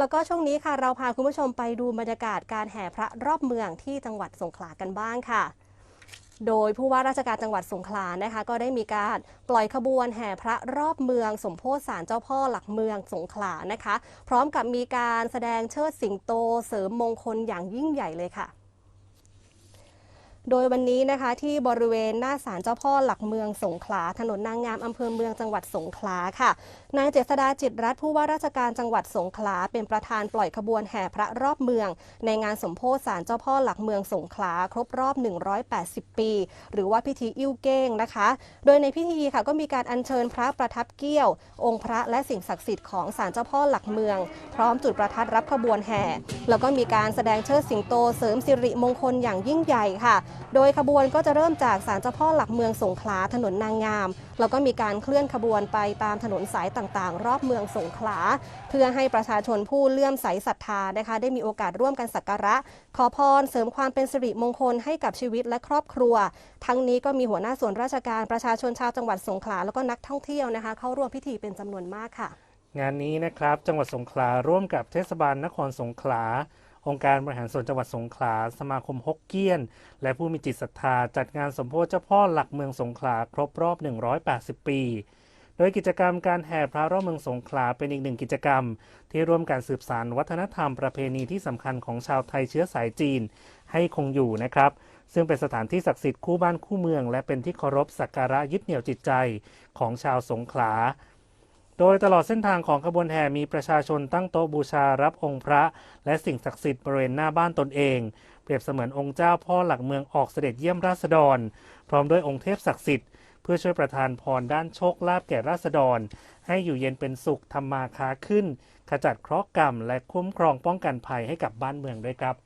แล้วก็ช่วงนี้ค่ะเราพาคุณผู้ชมไปดูบรรยากาศการแห่พระรอบเมืองที่จังหวัดสงขลากันบ้างค่ะ โดยผู้ว่าราชการจังหวัดสงขลานะคะ ก็ได้มีการปล่อยขบวนแห่พระรอบเมือง สมโพธิสารเจ้าพ่อหลักเมืองสงขลานะคะ พร้อมกับมีการแสดงเชิดสิงโตเสริมมงคลอย่างยิ่งใหญ่เลยค่ะ โดยวันนี้นะคะที่บริเวณหน้าศาลเจ้าพ่อหลักเมืองสงขลา ถนนนางงามอำเภอเมืองจังหวัดสงขลาค่ะ นายเจษดาจิตรรัตน์ผู้ว่าราชการจังหวัดสงขลา เป็นประธานปล่อยขบวนแห่พระรอบเมือง ในงานสมโพธิศาลเจ้าพ่อหลักเมืองสงขลา ครบรอบ 180 ปี หรือว่าพิธีอิ่วเก้งนะคะ โดยในพิธีค่ะก็มีการอัญเชิญพระประทับเกี้ยว องค์พระและสิ่งศักดิ์สิทธิ์ของศาลเจ้าพ่อหลักเมือง พร้อมจุดประทัดรับขบวนแห่ แล้วก็มีการแสดงเชิดสิงโตเสริมสิริมงคลอย่างยิ่งใหญ่ค่ะโดยขบวนก็จะเริ่มจากศาลเจ้าพ่อหลักเมืองสงขลาถนนนางงาม แล้วก็มีการเคลื่อนขบวนไปตามถนนสายต่างๆ รอบเมืองสงขลา เพื่อให้ประชาชนผู้เลื่อมใสศรัทธานะคะ ได้มีโอกาสร่วมกันสักการะ ขอพรเสริมความเป็นสิริมงคลให้กับชีวิตและครอบครัว ทั้งนี้ก็มีหัวหน้าส่วนราชการประชาชนชาวจังหวัดสงขลาแล้วก็นักท่องเที่ยวนะคะ เข้าร่วมพิธีเป็นจำนวนมากค่ะ งานนี้นะครับจังหวัดสงขลาร่วมกับเทศบาลนครสงขลา องค์การบริหารส่วนจังหวัดสงขลา สมาคมฮกเกี้ยน และผู้มีจิตศรัทธาจัดงานสมโพธิเจ้าพ่อหลักเมืองสงขลาครบรอบ 180 ปี โดยกิจกรรมการแห่พระรอบเมืองสงขลาเป็นอีกหนึ่งกิจกรรม ที่ร่วมการสืบสานวัฒนธรรมประเพณีที่สำคัญของชาวไทยเชื้อสายจีนให้คงอยู่นะครับซึ่งเป็นสถานที่ศักดิ์สิทธิ์คู่บ้านคู่เมือง และเป็นที่เคารพสักการะยึดเหนี่ยวจิตใจของชาวสงขลา โดยตลอดเส้นทางของขบวนแห่มีประชาชนตั้งโต๊ะบูชารับองค์พระ และสิ่งศักดิ์สิทธิ์บริเวณหน้าบ้านตนเอง เปรียบเสมือนองค์เจ้าพ่อหลักเมืองออกเสด็จเยี่ยมราษฎร พร้อมด้วยองค์เทพศักดิ์สิทธิ์เพื่อช่วยประทานพรด้านโชคลาภแก่ราษฎร ให้อยู่เย็นเป็นสุขทำมาค้าขึ้น ขจัดเคราะห์กรรม และคุ้มครองป้องกันภัยให้กับบ้านเมืองด้วยครับ